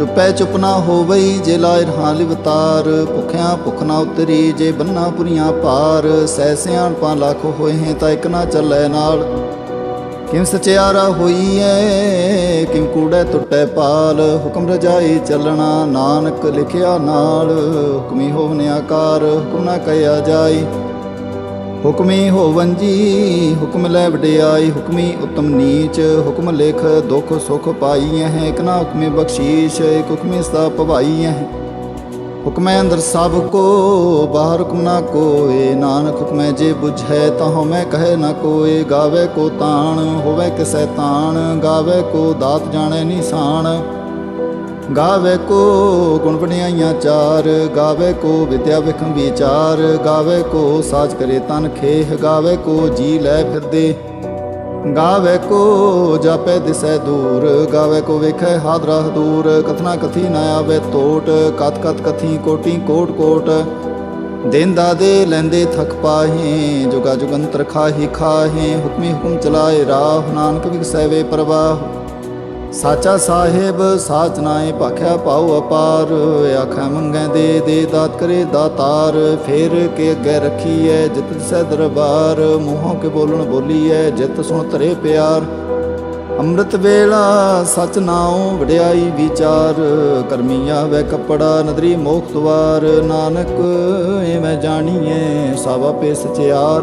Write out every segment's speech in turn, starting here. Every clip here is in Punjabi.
ਚੁੱਪੈ ਚੁੱਪ ਨਾ ਹੋਵਈ ਜੇ ਲਾਇ ਰਹਾ ਲਿਵਤਾਰ। ਭੁਖਿਆ ਭੁਖ ਨਾ ਉਤਰੀ ਜੇ ਬੰਨਾ ਪੁਰੀਆਂ ਪਾਰ ਸੈ ਸਿਆਣਪਾਂ ਲੱਖ ਹੋਏ ਹੈ ਤਾਂ ਇੱਕ ਨਾ ਚੱਲੈ ਨਾਲ। ਕਿਮ ਸਚਿਆਰਾ ਹੋਈ ਐ ਕਿਮ ਕੂੜੈ ਟੁੱਟੈ ਪਾਲ। ਹੁਕਮ ਰਜਾਈ ਚੱਲਣਾ ਨਾਨਕ ਲਿਖਿਆ ਨਾਲ। ਹੁਕਮੀ ਹੋਵਨ ਆਕਾਰ ਹੁਕਮ ਨਾ ਕਹਿਆ ਜਾਈ। ਹੁਕਮੀ ਹੋਵਨ ਜੀ, ਹੁਕਮ ਲੈ ਵਡਿਆਈ, ਹੁਕਮੀ ਉਤਮ ਨੀਚ, ਹੁਕਮ ਲਿਖ ਦੁਖ ਸੁਖ ਪਾਈ ਹੈ, ਇਕ ਨਾ ਹੁਕਮੇ ਬਖਸ਼ੀਸ਼, ਇਕ ਹੁਕਮੇ ਸਦਾ ਭਵਾਈ ਹੈ। ਹੁਕਮੈ ਅੰਦਰ ਸਭ ਕੋ, ਬਾਹਰ ਹੁਕਮ ਨਾ ਕੋਏ, ਨਾਨਕ ਹੁਕਮੈ ਜੇ 부ਝੈ ਤਾਂ ਮੈਂ ਕਹੈ ਨਾ ਕੋਏ, ਗਾਵੇ ਕੋ ਤਾਣ, ਹੋਵੇ ਕਿਸੈ ਤਾਣ, ਗਾਵੇ ਕੋ ਦਾਤ ਜਾਣੈ ਨਿਸ਼ਾਨ। ਗਾਵੇ ਕੋ ਗੁਣ ਬਣਾਈਆਂ ਚਾਰ, ਗਾਵੇ ਕੋ ਵਿਦਿਆ ਵਿਖੰ ਵਿਚਾਰ, ਗਾਵੇ ਕੋ ਸਾਜ ਕਰੇ ਤਨ ਖੇਹ, ਗਾਵੇ ਕੋ ਜੀ ਲੈ ਫਿਰਦੇ। ਗਾਵੇ ਕੋ ਜਾਪੈ ਦਿਸੈ ਦੂਰ, ਗਾਵੇ ਕੋ ਵੇਖੈ ਹਾਦਰਾ ਦੂਰ, ਕਥਨਾ ਕਥੀ ਨਾ ਆਵੇ ਤੋਟ ਕਤ ਕਤ ਕਥੀ ਕੋਟੀ ਕੋਟ ਕੋਟ। ਦਿਨ ਦਾਦੇ ਲੈਂਦੇ ਥਕ ਪਾਹੇ, ਜੁਗਾ ਜੁਗੰਤਰ ਖਾਹੀ ਖਾਹੇ, ਹੁਕਮੀ ਹੁਕਮ ਚਲਾਏ ਰਾਹ, ਨਾਨਕ ਵਿਗਸੈ ਵੇ ਪ੍ਰਵਾਹ। ਸਾਚਾ ਸਾਹਿਬ, ਸਾਚ ਨਾਏ ਭਾਖਿਆ ਪਾਉ ਅਪਾਰ। ਆਖਾਂ ਮੰਗੈ ਦੇ ਦੇ ਦਾਤ ਕਰੇ ਦਾਤਾਰ। ਫੇਰ ਕੇ ਅੱਗੇ ਰੱਖੀਐ ਜਿਤ ਸੈ ਦਰਬਾਰ। ਮੂੰਹੋਂ ਕੇ ਬੋਲਣ ਬੋਲੀਐ ਜਿਤ ਸੁਣ ਤਰੇ ਪਿਆਰ। ਅੰਮ੍ਰਿਤ ਵੇਲਾ ਸਚ ਨਾਉ ਵਡਿਆਈ ਵਿਚਾਰ। ਕਰਮੀ ਆਵੇ ਕਪੜਾ ਨਦਰੀ ਮੋਖ ਦਵਾਰ ਨਾਨਕ ਐਵੇਂ ਜਾਣੀਐ ਸਭ ਆਪੇ ਸਚਿਆਰ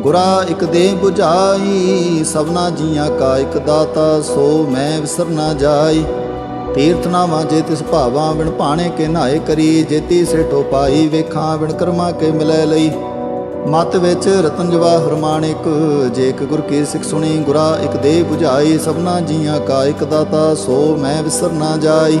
ਗੁਰਾ ਇਕ ਦੇ 부ਝਾਈ ਸਭਨਾ ਜੀਆਂ ਕਾ ਇਕ ਦਾਤਾ, ਸੋ ਮੈਂ ਵਿਸਰ ਨਾ ਜਾਈ। ਤੀਰਥ ਨਾਵਾਂ ਜੇ ਤਿਸ ਭਾਵਾਂ, ਬਿਨ ਭਾਣੇ ਕੇ ਨਾਏ ਕਰੀ। ਜੇਤੀ ਸੇਠੋ ਪਾਈ, ਵੇਖਾਂ ਬਿਨ ਕਰਮਾ ਕੇ ਮਿਲੈ ਲਈ। ਮਤ ਵਿੱਚ ਰਤਨ ਜਵਾਹਰ ਮਾਣਿਕ ਜੇ ਇਕ ਗੁਰ ਕੀ ਸਿੱਖ ਸੁਣੀ, ਗੁਰਾ ਇਕ ਦੇ 부ਝਾਈ ਸਭਨਾ ਜੀਆਂ ਕਾ ਇਕ ਦਾਤਾ, ਸੋ ਮੈਂ ਵਿਸਰ ਨਾ ਜਾਈ।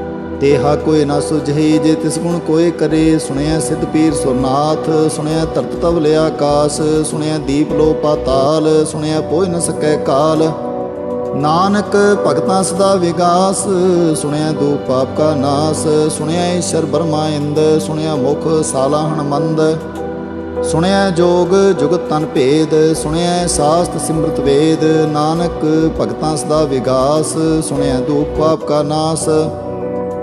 ਤੇਹਾ ਕੋਈ ਨਾ ਸੁਝਈ ਜੇ ਤਿਸ ਗੁਣ ਕੋਏ ਕਰੇ ਸੁਣਿਆ ਸਿੱਧ ਪੀਰ ਸੁਰਨਾਥ ਸੁਣਿਆ ਧਰਤ ਤਵ ਆਕਾਸ ਸੁਣਿਆ ਦੀਪ ਲੋ ਪਾਤਾਲ ਸੁਣਿਆ ਪੋਇ ਨ ਸਕੈ ਕਾਲ। ਨਾਨਕ ਭਗਤਾਂ ਸਦਾ ਵਿਗਾਸ ਸੁਣਿਆ ਦੂ ਪਾਪ ਕਾ ਨਾਸ ਸੁਣਿਆ ਈਸ਼ਰ ਬਰਮਾ ਇੰਦ ਸੁਣਿਆ ਮੁਖ ਸਾਲਾਹਣ ਮੰਦ ਸੁਣਿਆ ਜੋਗ ਜੁਗਤ ਤਨ ਭੇਦ ਸੁਣਿਆ ਸਾਸਤ ਸਿਮਰਤ ਵੇਦ। ਨਾਨਕ ਭਗਤਾਂ ਸਦਾ ਵਿਗਾਸ ਸੁਣਿਆ ਦੂ ਪਾਪ ਕਾ ਨਾਸ।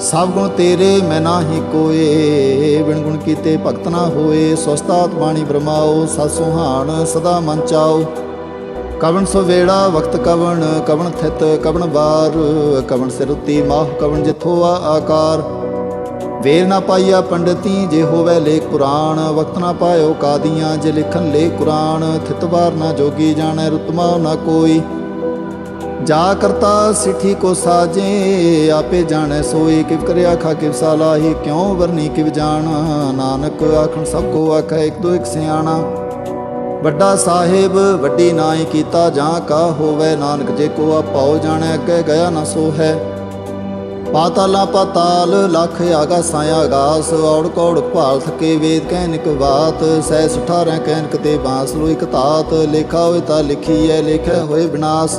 ਸਭ ਗੁਣ ਤੇਰੇ ਮੈਂ ਨਾਹੀ ਕੋਏ, ਬਿਨ ਗੁਣ ਕੀਤੇ ਭਗਤ ਨਾ ਹੋਏ। ਸਵਸਤਾਤ ਬਾਣੀ ਬ੍ਰਹਮਾਓ ਸਤ ਸੁਹਾਣ ਸਦਾ ਮਨ ਚਾਓ। ਕਵਣ ਸੋ ਵੇੜਾ, ਵਕਤ ਕਵਣ ਕਵਣ ਥਿਤ ਕਵਣ ਬਾਰ ਕਵਣ ਸਿਰ ਉਤੀ ਮਾਹ, ਕਵਣ ਜਿਥੋ ਆ ਆਕਾਰ। ਵੇਰ ਨਾ ਪਾਈਆ ਪੰਡਤੀ, ਜੇ ਹੋਵੇ ਲੇਖ ਪੁਰਾਣ। ਵਕਤ ਨਾ ਪਾਇਓ ਕਾਦੀਆਂ, ਜੇ ਲਿਖਣ ਲੇ ਕੁਰਾਨ। ਥਿਤ ਵਾਰ ਨਾ ਜੋਗੀ ਜਾਣੈ ਰਤਮਾ ਨਾ ਕੋਈ। ਜਾ ਕਰਤਾ ਸਿੱਠੀ ਕੋ ਸਾਜੇ, ਆਪੇ ਜਾਣੈ ਸੋਈ ਕਿਵ ਕਰਿਆ ਖਾ ਕਿਵ ਸਾਲਾਹੀ, ਕਿਉ ਵਰਨੀ ਕਿਵ ਜਾਣ? ਨਾਨਕ ਆਖਣ ਸਭ ਕੋ ਆਖੈ, ਇੱਕ ਦੋ ਇੱਕ ਸਿਆਣਾ। ਵੱਡਾ ਸਾਹਿਬ, ਵੱਡੀ ਨਾਈ ਕੀਤਾ ਜਾਂ ਕਾ ਹੋਵੇ? ਨਾਨਕ ਜੇ ਕੋ ਆਪਾਉ ਜਾਣੈ, ਅੱਗੇ ਗਿਆ ਨਾ ਸੋ ਹੈ ਪਾਤਾਲਾ ਪਾਤਾਲ, ਲਖ ਆਗਾਸਾਂ ਆਗਾਸ ਔੜ ਕੌੜ ਭਾਲ ਥਕੇ ਵੇਦ ਕਹਿਨਿਕ ਬਾਤ। ਸਹਿ 18 ਕਹਿਨਕ ਤੇ ਬਾਸ ਲੋ ਇਕ ਤਾਤ ਲੇਖਾ ਹੋਏ ਤਾਂ ਲਿਖੀਐ ਲਿਖਿਆ ਹੋਏ ਵਿਨਾਸ਼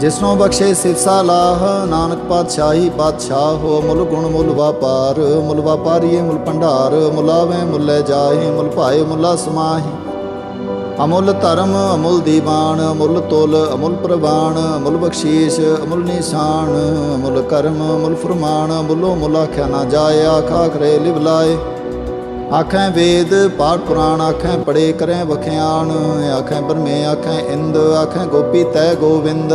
ਜਿਸਨੋ ਬਖਸ਼ੇ ਸਿਫਸਾ ਲਾਹ ਨਾਨਕ ਪਾਤਸ਼ਾਹੀ ਪਾਤਸ਼ਾਹ ਹੋ, ਮੁੱਲ ਗੁਣ ਮੁੱਲ ਵਾਪਾਰ, ਮੁੱਲ ਵਾਪਾਰੀਏ ਮੁੱਲ ਭੰਡਾਰ ਮੁਲਾਵੇਂ ਮੁੱਲੇ ਜਾਹੇ, ਮੁੱਲ ਭਾਏ ਮੁੱਲਾ ਸਮਾਹੀ। ਅਮੁੱਲ ਧਰਮ, ਅਮੁੱਲ ਦੀਵਾਨ, ਅਮੁੱਲ ਤੁਲ, ਅਮੁੱਲ ਪ੍ਰਵਾਨ, ਅਮੁੱਲ ਬਖਸ਼ੀਸ਼, ਅਮੁੱਲ ਨਿਸ਼ਾਨ, ਅਮੁੱਲ ਕਰਮ, ਅਮੁੱਲ ਫਰਮਾਨ, ਅਮੁੱਲੋ ਮੁੱਲ ਆਖਿਆ ਨਾ ਜਾਏ, ਆਖਾ ਕਰੇ ਲਿਵ ਲਾਏ। ਆਖੈ ਵੇਦ, ਪਾਠ ਪੁਰਾਣ, ਆਖੈ ਪੜੇ ਕਰੈ ਵਖਿਆਣ ਆਖੈ ਬਰਮੇ ਆਖੈ ਇੰਦ, ਆਖੈ ਗੋਪੀ ਤੈ ਗੋਵਿੰਦ।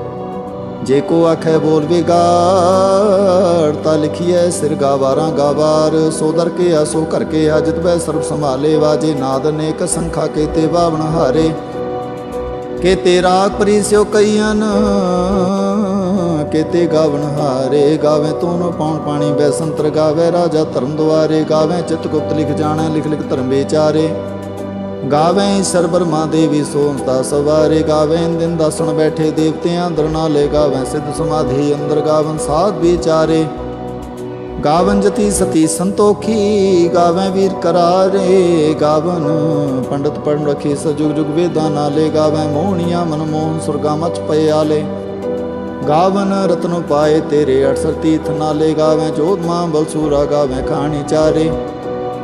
ਜੇ ਕੋ ਆਖੈ ਬੋਲ ਵਿਗਾੜ, ਤਾ ਲਿਖੀਐ ਸਿਰ ਗਾਵਾਰਾਂ ਗਾਵਾਰ। ਸੋ ਕੇ ਆਸੋ ਕਰ ਕੇ ਅਜਤ ਬੈ ਸਰਬ ਸੰਭਾਲੇ ਵਾਜੇ। ਨਾਦ ਅਨੇਕ ਸੰਖਾ ਕੇ ਤੇ ਬਾਵਣ ਹਾਰੇ। ਕੇ ਤੇਰਾ ਪਰਿਸਿਓ ਕਈਆਂ ਕੇਤੇ ਗਾਵਣ ਹਾਰੇ। ਗਾਵੇ ਤੂੰ ਨ ਪੌਣ ਪਾਣੀ ਬੈਸੰਤਰ ਗਾਵੇ ਰਾਜਾ ਧਰਮ ਦੁਆਰੇ। ਗਾਵੇ ਚਿਤ ਗੁਪਤ ਲਿਖ ਜਾਣਾ, ਲਿਖ ਲਿਖ ਧਰਮ ਵਿਚਾਰੇ। ਗਾਵੇਂ ਸਰਬਰ ਮਾਂ ਦੇਵੀ ਸੋਮਤਾ ਸਵਾਰੇ, ਗਾਵੇਂ ਦਿਨ ਦਸਣ ਬੈਠੇ ਦੇਵਤਿਆਂ ਅੰਦਰ ਨਾਲੇ ਗਾਵੇਂ ਸਿੱਧ ਸਮਾਧੀ ਅੰਦਰ ਗਾਵਨ ਸਾਧ ਵਿਚਾਰੇ। ਗਾਵਨ ਜਤੀ ਸਤੀ ਸੰਤੋਖੀ, ਗਾਵੇਂ ਵੀਰ ਕਰਾਰੇ, ਗਾਵਨ ਪੰਡਤ ਪੜਨ ਰਖੀ ਸਜੁਗ ਜੁਗ ਵੇਦਾਂ ਨਾਲੇ ਗਾਵੇਂ ਮੋਹਣੀਆਂ ਮਨ ਮੋਹਨ ਸੁਰਗਾ ਮਚ ਪਏ ਆਲੇ। ਗਾਵਨ ਰਤਨ ਪਾਏ ਤੇਰੇ 68 ਤੀਰਥ ਨਾਲੇ ਗਾਵੇਂ ਜੋਤ ਮਾਂ ਬਲਸੂਰਾ ਗਾਵੇਂ ਕਹਾਣੀ ਚਾਰੇ।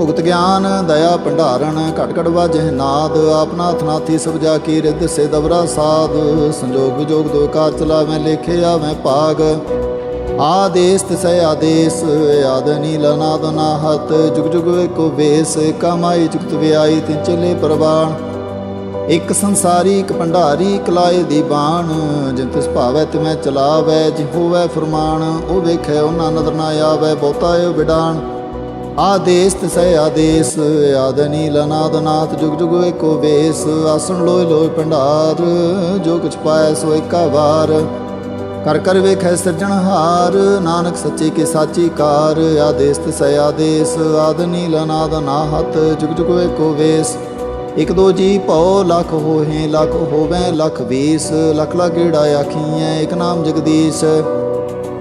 ਭੁਗਤ ਗਿਆਨ, ਦਇਆ ਭੰਡਾਰਨ, ਘਟ ਘਟ ਵਾਜਹਿ ਨਾਦ ਆਪਨਾ ਥਨਾਥੀ ਸਭ ਜਾ ਕੀ ਰਿੱਧ ਸੇ ਦਵਰਾ ਸਾਧ। ਸੰਜੋਗ ਵਿਜੋਗ ਦੋ ਕਾਰ ਚਲਾਵੇਂ ਲੇਖਿਆ ਮੈਂ ਭਾਗ। ਆਦੇਸ ਤਿਸੈ ਆਦੇਸ ਆਦ ਨੀਲ ਨਾਦ ਨਾਹਤ। ਜੁਗ ਜੁਗ ਏਕੋ ਵੇਸ, ਕਮਾਈ ਜੁਗਤ ਵਿਆਈ, ਤਿਨ ਚਲੇ ਪ੍ਰਵਾਨ। ਇੱਕ ਸੰਸਾਰੀ, ਇੱਕ ਭੰਡਾਰੀ ਕਲਾਏ ਦੀ ਬਾਣ। ਜਿਨ ਤਿਸ ਭਾਵੈ ਤੇ ਮੈਂ ਚਲਾਵੈ ਜਿ ਹੋਵੈ ਫਰਮਾਨ, ਉਹ ਵੇਖੈ ਉਹਨਾਂ ਨਦਰ ਨਾ ਆਵੈ, ਬਹੁਤਾ ਏ ਵਿਡਾਣ। ਆਦੇਸ ਤਿਸੈ ਆਦੇਸ, ਆਦ ਨੀਲ ਨਾਥ ਜੁਗ ਜੁਗ ਏਕੋ ਵੇਸ, ਆਸਣ ਲੋਇ ਲੋਇ ਭੰਡਾਰ ਜੋ ਕੁਛ ਪਾਇ ਸੋ ਏਕਾ ਵਾਰ। ਕਰ ਕਰ ਵੇਖੈ ਸਿਰਜਣਹਾਰ ਨਾਨਕ ਸੱਚੇ ਕੇ ਸਾਚੀ ਕਾਰ। ਆਦੇਸ ਤਿਸੈ ਆਦੇਸ, ਆਦ ਨੀਲ ਨਾਹਤ ਜੁਗ ਜੁਗ ਏਕੋ ਵੇਸ। ਇਕ ਦੋ ਜੀ ਭਉ, ਲਖ ਹੋਏ ਲਖ ਹੋਵੇ, ਲਖ ਵੀਸ। ਲਖ ਲਾ ਗੇੜਾ ਆਖੀਐ, ਇਕ ਨਾਮ ਜਗਦੀਸ਼।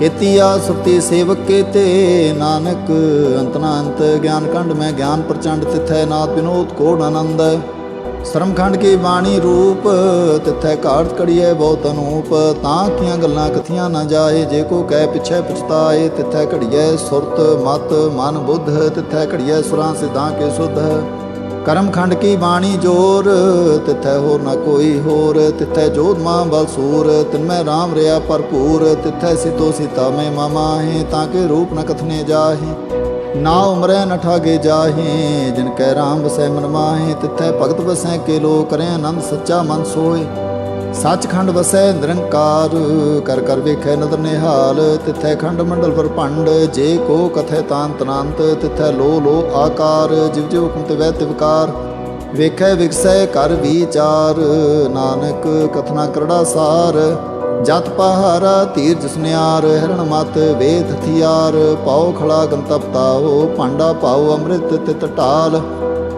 ਕੇਤੀਆ ਸੁਰਤੀ ਸੇਵਕ ਕੇਤੇ ਨਾਨਕ ਅੰਤਨਾ ਅੰਤ ਗਿਆਨ ਕੰਡ ਮੈਂ ਗਿਆਨ ਪ੍ਰਚੰਡ ਤਿਥੈ ਨਾਥ ਬਿਨੋਦ ਕੋੜ ਆਨੰਦ। ਸ਼ਰਮਖੰਡ ਕੀ ਬਾਣੀ ਰੂਪ ਤਿਥੈ ਕਾਰਤ ਕੜੀਏ ਬਹੁਤ ਅਨੂਪ, ਤਾਂ ਕੀਆਂ ਗੱਲਾਂ ਕਥੀਆਂ ਨਾ ਜਾਏ, ਜੇ ਕੋ ਕਹਿ ਪਿਛੈ ਪਛਤਾਏ, ਤਿੱਥੈ ਘੜੀਏ ਸੁਰਤ, ਮਤ, ਮਨ, ਬੁੱਧ, ਤਿਥੈ ਘੜੀਏ ਸੁਰਾਂ ਸਿਧਾਂ ਕੇ ਸੁਧ। ਕਰਮ ਖੰਡ ਕੀ ਬਾਣੀ ਜੋਰ, ਤਿਥੈ ਹੋਰ ਨਾ ਕੋਈ ਹੋਰ, ਤਿਥੈ ਜੋਤ ਮਾਂ ਬਲ ਸੂਰ, ਤਿਨਮੈ ਰਾਮ ਰਿਆ ਭਰਪੂਰ, ਤਿਥੈ ਸਿਤੋ ਸੀਤਾ ਮੈਂ ਮਾਮਾਹੇ ਤਾਂ ਕੇ ਰੂਪ ਨ ਕਥਨੇ ਜਾਹੇ। ਨਾ ਉਮਰੈ ਨ ਠਾਗੇ ਜਾਹੇ, ਜਿਨ ਕੈ ਰਾਮ ਵਸੈ ਮਨ ਮਾਹੇ, ਤਿੱਥੈ ਭਗਤ ਵਸੈ ਕੇ ਲੋ, ਕਰੈ ਆਨੰਦ ਸੱਚਾ ਮਨ ਸੋਏ ਸੱਚਖੰਡ ਵਸੈ ਨਿਰੰਕਾਰ, ਕਰ ਕਰ ਵੇਖੈ ਨਦਰ ਨਿਹਾਲ, ਤਿਥੈ ਖੰਡ ਮੰਡਲ ਪਰ ਜੇ ਕੋ ਕਥੈ ਤਾਂਤ ਅਨੰਤ ਤਿਥੈ ਲੋ ਲੋ ਆਕਾਰ, ਜਿਵ ਜਿਵ ਹੁਕਮ ਤੇ ਵੈ ਤਿਵਕਾਰ ਵੇਖੈ ਵਿਗਸੈ ਕਰ ਵਿਚਾਰ, ਨਾਨਕ ਕਥਨਾ ਕਰੜਾ ਸਾਰ। ਜਤ ਪਹਾਰਾ ਧੀਰ ਜਸਨਿਆਰ ਹਿਰਣ ਮਤ ਵੇਦ ਹਥਿਆਰ। ਪਾਉ ਖਲਾ ਗੰਤਪ ਤਾਓ ਭਾਂਡਾ ਪਾਉ ਅੰਮ੍ਰਿਤ ਤਿਤ ਢਾਲ।